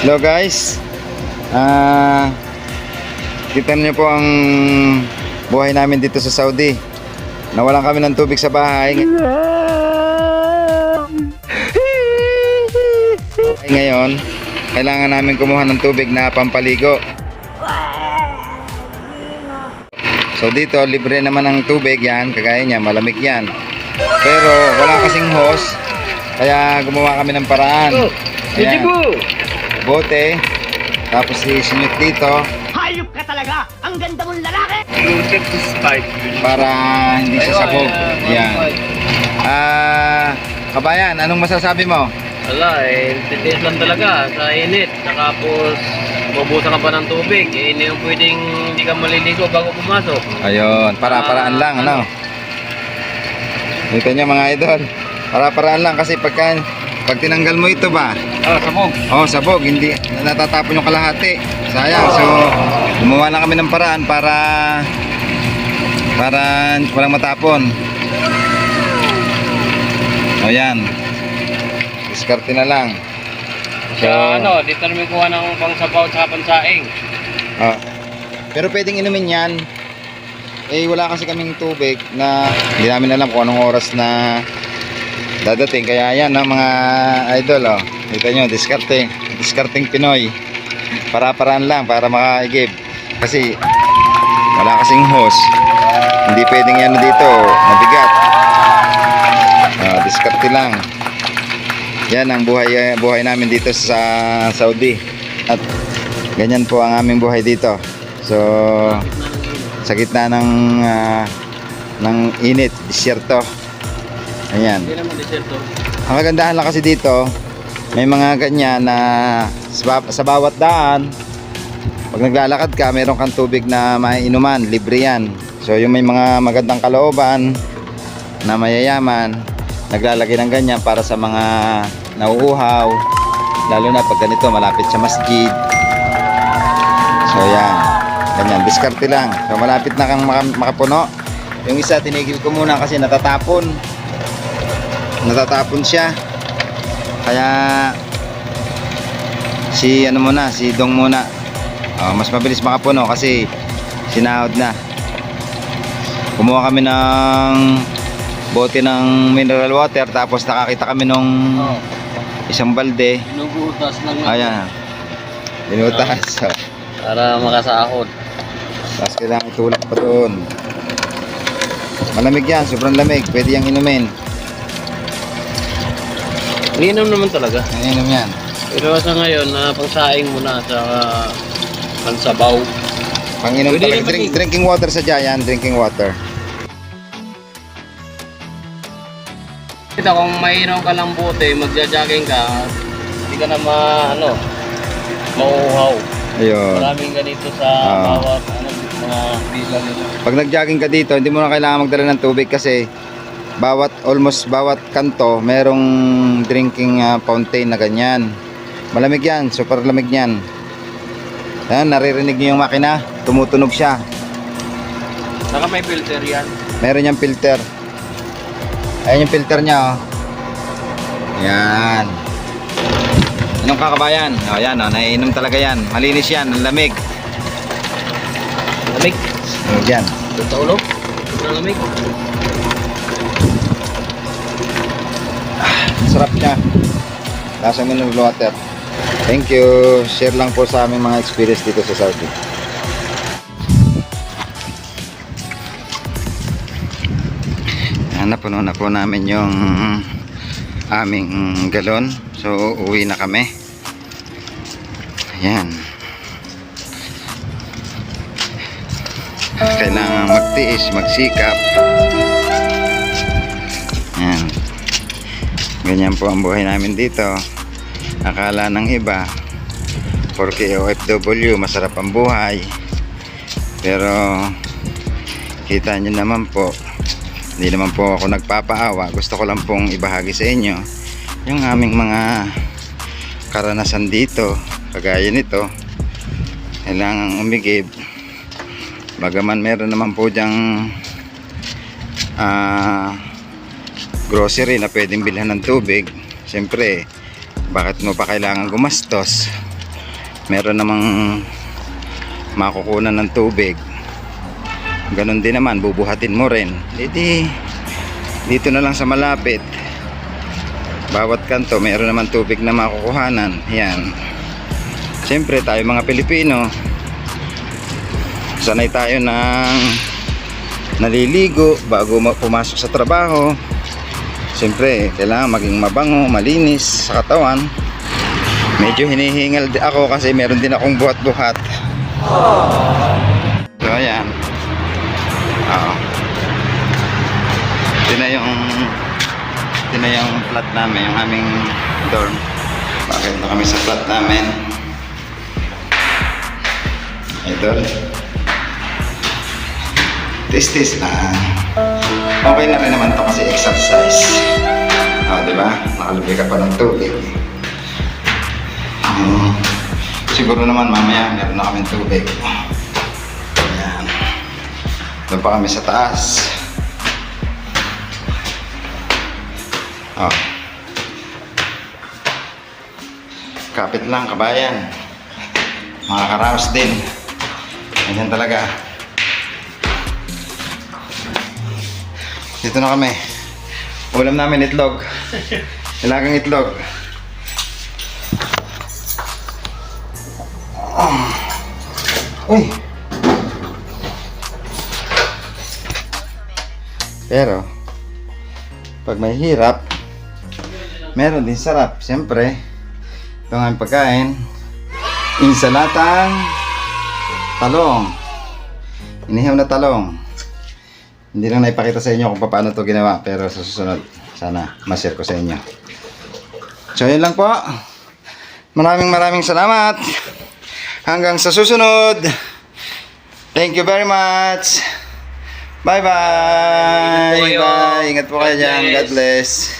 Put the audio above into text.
Hello guys. Ah, kita niyo po ang buhay namin dito sa Saudi. Nawalan kami ng tubig sa bahay. Ay, ngayon, kailangan namin kumuha ng tubig na pampaligo. So dito, libre naman ang tubig yan, kagaya niya, malamig yan. Pero wala kasing hose, kaya gumawa kami ng paraan. Ayan, bote, tapos isinit dito Hayop ka talaga! Ang ganda mong lalaki! para hindi siya sabog. Yan. Ah, kabayan, anong masasabi mo? Wala eh, titiis lang talaga sa init. Tapos, bubusan ka pa ng tubig. Eh, hindi yung pwedeng hindi ka maliligo bago pumasok. Ayun, para-paraan lang, ano? Dito niyo mga idol. Para-paraan lang kasi pagka pag tinanggal mo ito ba, Ah, sabog. Oh, sabog, hindi natatapon yung kalahati. Sayang. So, gumawa na kami ng paraan para para walang matapon. O yan. Diskarte na lang. So, Sa ano, dito namin kuha ng pangsabaw sa pansaing. oh. Pero pwedeng inumin yan. Eh, wala kasi kaming tubig na hindi namin alam kung anong oras na dadating. Kaya yan, no, mga idol, oh. Kita nyo, diskarte. Diskarting Pinoy. Para-paraan lang, para makaigib. Kasi, wala kasing hose. Hindi pwedeng yan dito, mabigat. Ah, diskarte lang. Yan ang buhay, eh, buhay namin dito sa Saudi. At ganyan po ang aming buhay dito. So, sa gitna ng ah, ng init, disyerto. Ayan. Ang kagandahan lang kasi dito, may mga ganyan na sa, sa bawat daan, pag naglalakad ka, meron kang tubig na maiinuman, libre yan. So yung may mga magandang kalooban na mayayaman, naglalagay ng ganyan para sa mga nauuhaw, lalo na pag ganito, malapit sa masjid. So yan, ganyan, diskarte lang. So malapit na kang maka- makapuno. Yung isa, tinigil ko muna kasi natatapon natatapon siya. Kaya si ano muna si Dong muna. Oh, mas mabilis makapuno kasi sinahod na. Kumuha kami ng bote ng mineral water tapos nakakita kami nung Oh, isang balde. Binubutas lang. ayan. Binutas so, Para makasahod. tapos kailangan itulak pa doon. Malamig yan sobrang lamig. Pwede yung inumin Ininom naman talaga. inom yan Pero sa ngayon, na pangsaing muna sa pansabaw. Panginom Pwede talaga. rin Drink, drinking water sa Giant, drinking water. Kita kung mayroon ka lang bote, magja-jogging ka, hindi ka na ma, ano, mauuhaw. Ayun. Maraming ganito sa Ah. bawat ano, mga bilang nito. Pag nag-jogging ka dito, hindi mo na kailangan magdala ng tubig kasi bawat almost bawat kanto merong drinking ah, fountain na ganyan. Malamig yan, super lamig yan. Ayan, naririnig niyo yung makina, tumutunog siya. Saka may filter yan. Meron yung filter. Ayan yung filter niya, oh. Yan. Anong kakabayan? O, yan, oh, naiinom talaga yan. Malinis yan, ang lamig. Lamig. Lamig yan. Sa ulo. Lamig. Sarap niya. Lasang mineral water. Thank you. Share lang po sa aming mga experience dito sa Saudi. Napuno na po namin yung aming galon. So, uwi na kami. Ayan. Kailangan magtiis, magsikap. Ganyan po ang buhay namin dito. Akala ng iba, porque OFW, masarap ang buhay. Pero, kita nyo naman po, hindi naman po ako nagpapaawa. Gusto ko lang pong ibahagi sa inyo yung aming mga karanasan dito. Kagaya nito, kailangang umigib. Bagaman meron naman po dyang ah grocery na pwedeng bilhan ng tubig. Siyempre bakit mo pa kailangan gumastos? Meron namang makukunan ng tubig. Ganun din naman bubuhatin mo rin. Edi dito na lang sa malapit. Bawat kanto meron naman tubig na makukuhanan. Yan. Siyempre tayo mga Pilipino sanay tayo ng naliligo bago ma- pumasok sa trabaho siyempre kailangan maging mabango malinis sa katawan. Medyo hinihingal ako kasi meron din akong buhat-buhat. So ayan. Oo ito na yung ito na yung flat namin yung aming dorm. Bakit na kami sa flat namin? Idol. Tis-tis lang okay na rin naman to kasi exercise. O diba nakalubig ka pa ng tubig. Hmm. siguro naman mamaya meron na kaming tubig. Ayan. doon pa kami sa taas. Oh. kapit lang kabayan. Mga karaos din. Ganyan talaga dito na kami ulam namin itlog ilagang itlog Uy! Pero, pag may hirap, meron din sarap. Siyempre, ito nga pagkain. Insalatang talong. Inihaw na talong. Hindi lang naipakita sa inyo kung paano to ginawa. Pero sa susunod, sana ma-share ko sa inyo. So, yun lang po. Maraming maraming salamat. Hanggang sa susunod. Thank you very much. Bye-bye. Bye. Ingat po kayo dyan. God bless.